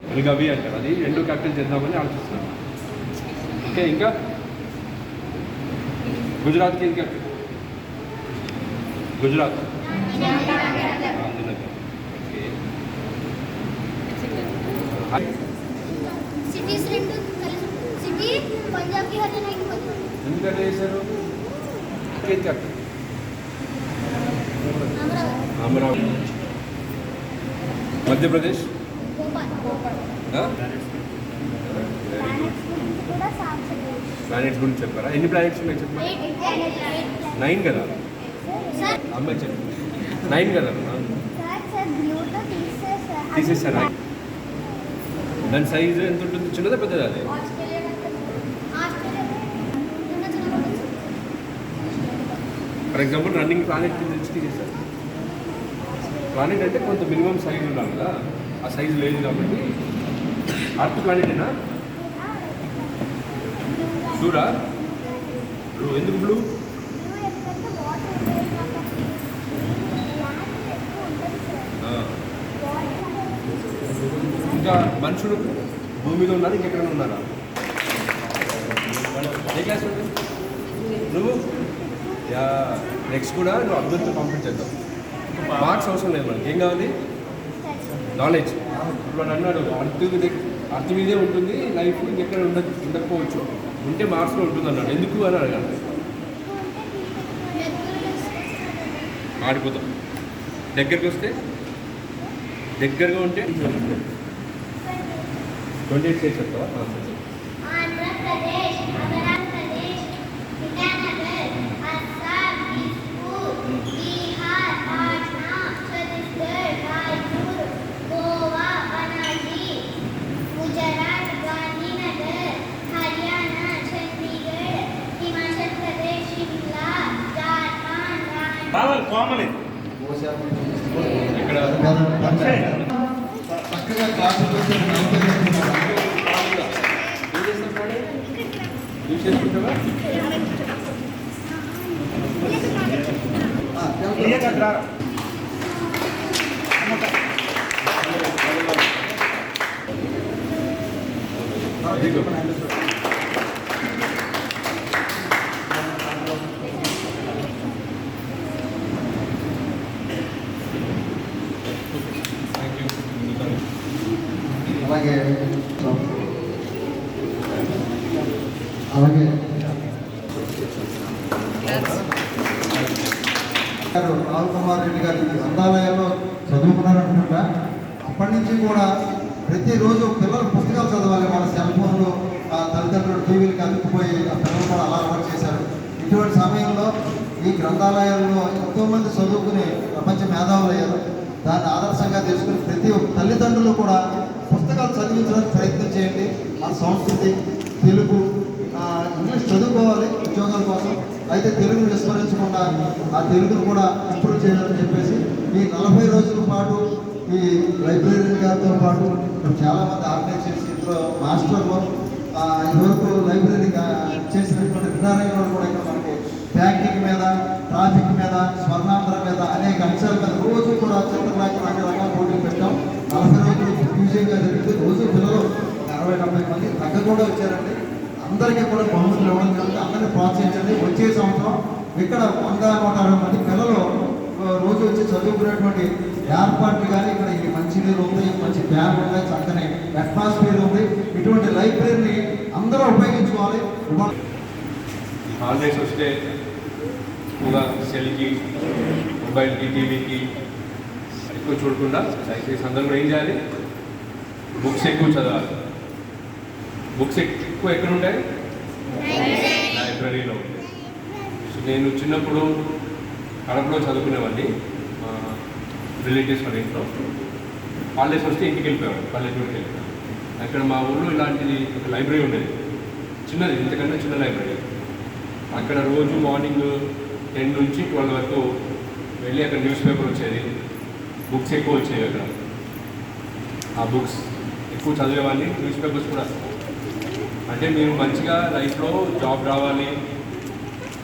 అది గవి అంటారు అది రెండు క్యాపిటల్ చేద్దామని ఆలోచిస్తున్నాను ఓకే ఇంకా గుజరాత్కి ఏం క్యాపిటల్ గుజరాత్ ఓకే సిటీస్ రెండు కలిసి సిటీ పంజాబ్కి హర్యానా అయిపోతుంది ఎందుకంటే చేశారు ఏం క్యాపిటల్ అమరావతి అమరావతి మధ్యప్రదేశ్ ప్లానెట్స్ గురించి చెప్పారా? ఎన్ని ప్లానెట్స్ ఉన్నాయి చెప్పండి. నైన్ కదా? సార్ అమ్మాయి చెప్పు నైన్ కదా? సార్ సార్ బ్లూతో తీసేసారు దాని సైజు ఎంత ఉంటుంది? చిన్నదా పెద్దదా అది? ఫర్ ఎగ్జాంపుల్ రన్నింగ్ ప్లానెట్ నుంచి తీసేసారు ప్లానెట్ అంటే కొంత మినిమం సైజ్ ఉండాలి కదా. ఆ సైజు లేదు కాబట్టి అర్త్ ప్లానెటేనా? బ్లూరా? బ్లూ. ఎందుకు బ్లూ? ఇంకా మనుషులు భూమి మీద ఉన్నారు? ఇంకెక్కడ ఉన్నారా? ఏ క్లాస్ నువ్వు? యా. నెక్స్ట్ కూడా నువ్వు అభివృద్ధి కంప్లీట్ చేద్దాం. మార్క్స్ అవసరం లేదు మనకి. ఏం కావాలి? నాలెడ్జ్ ఇప్పుడు అన్నాడు. అర్థ మీద అర్థ మీదే ఉంటుంది లైఫ్ ఇంకెక్కడ ఉండ ఉండకపోవచ్చు. ఉంటే మార్క్స్లో ఉంటుంది అన్నాడు. ఎందుకు అని అడగాలి. ఆడిపోతాం. దగ్గరికి వస్తే దగ్గరగా ఉంటే ట్వంటీ ఎయిట్ స్టేట్స్ చెప్తావా రావాలి ఇక్కడ చక్కగా క్లాసులు అలాగే. అలాగే. గారు రాహుల్ కుమార్ రెడ్డి గారు ఈ గ్రంథాలయంలో చదువుకున్నారనుకుంటా. అప్పటి నుంచి కూడా ప్రతిరోజు పిల్లలు పుస్తకాలు చదవాలి. వాళ్ళ సెల్ ఫోన్లు ఆ తల్లిదండ్రులు టీవీలకి అందుకుపోయి ఆ పిల్లలు కూడా అలా అలవాటు చేశారు. ఇటువంటి సమయంలో ఈ గ్రంథాలయాల్లో ఎంతోమంది చదువుకుని ప్రపంచ మేధావులు అయ్యారు. దాన్ని ఆదర్శంగా తీసుకుని ప్రతి ఒక్క తల్లిదండ్రులు కూడా పుస్తకాలు చదివించడానికి ప్రయత్నం చేయండి. మన సంస్కృతి తెలుగు ఇంగ్లీష్ చదువుకోవాలి ఉద్యోగాల కోసం. అయితే తెలుగును విస్మరించకుండా ఆ తెలుగును కూడా ఇంప్రూవ్ చేయాలని చెప్పేసి ఈ నలభై రోజుల పాటు ఈ లైబ్రరీ గారితో పాటు చాలామంది ఆర్గనైజ్ చేసి ఇందులో మాస్టర్లు ఇదివరకు లైబ్రరీ చేసినటువంటి వినారాయణ కూడా ఇక్కడ మనకి బ్యాంకింగ్ మీద ట్రాఫిక్ మీద స్వర్ణాంధ్ర మీద అనేక అంశాల మీద రోజు కూడా చిత్రలేఖలు అన్ని రకాల పోటీలు పెట్టాం నలభై రోజులు మ్యూజియంగా జరిగింది రోజు పిల్లలు అరవై డెబ్బై మంది తగ్గ కూడా వచ్చారండి అందరికీ కూడా బహుమతులు ఇవ్వడం జరుగుతుంది. అందరినీ ప్రోత్సహించండి. వచ్చే సంవత్సరం ఇక్కడ వంద నూట అరవై మంది పిల్లలు రోజు వచ్చి చదువుకునేటువంటి ఏర్పాట్లు కానీ ఇక్కడ మంచి పేరు ఉంది మంచి ఫ్యాన్ ఉంది చక్కని అట్మాస్ఫియర్ ఉంది. ఇటువంటి లైబ్రరీని అందరూ ఉపయోగించుకోవాలి. హాలిడేస్ వస్తే ఎక్కువగా సెల్కి మొబైల్కి టీవీకి ఎక్కువ చూడకుండా దయచేసి అందరూ ఏం చేయాలి? బుక్స్ ఎక్కువ చదవాలి. బుక్స్ ఎక్కువ ఎక్కడ ఉంటాయి లైబ్రరీలో. ఉంటాయి సో నేను చిన్నప్పుడు కడపలో చదువుకునేవాడిని రిలేటివ్స్ వాళ్ళ ఇంట్లో. హాలిడేస్ వస్తే ఇంటికి వెళ్ళిపోయాడు పల్లెటూరుకి వెళ్ళిపోయాడు అక్కడ మా ఊళ్ళో ఇలాంటిది ఒక లైబ్రరీ ఉండేది. చిన్నది ఇంతకంటే చిన్న లైబ్రరీ. అక్కడ రోజు మార్నింగ్ టెన్ నుంచి ట్వెల్వ్ వరకు వెళ్ళి అక్కడ న్యూస్ పేపర్ వచ్చేది. బుక్స్ ఎక్కువ వచ్చేవి అక్కడ. ఆ బుక్స్ ఎక్కువ చదివేవాడిని న్యూస్ పేపర్స్ కూడా. అంటే మీరు మంచిగా లైఫ్లో జాబ్ రావాలి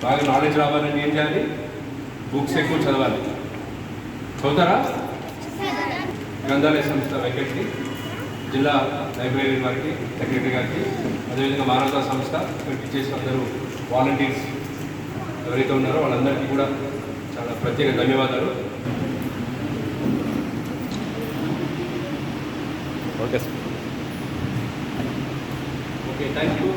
బాగా నాలెడ్జ్ రావాలని ఏం చేయాలి? బుక్స్ ఎక్కువ చదవాలి. చదువుతారా? గ్రంథాలయ సంస్థ వెంకటి జిల్లా లైబ్రరీ వారికి సెక్రటరీ గారికి అదేవిధంగా మానవతా సంస్థ ఇక్కడ చేసిన అందరూ వాలంటీర్స్ ఎవరైతే ఉన్నారో వాళ్ళందరికీ కూడా చాలా ప్రత్యేక ధన్యవాదాలు. Okay sir. Okay thank you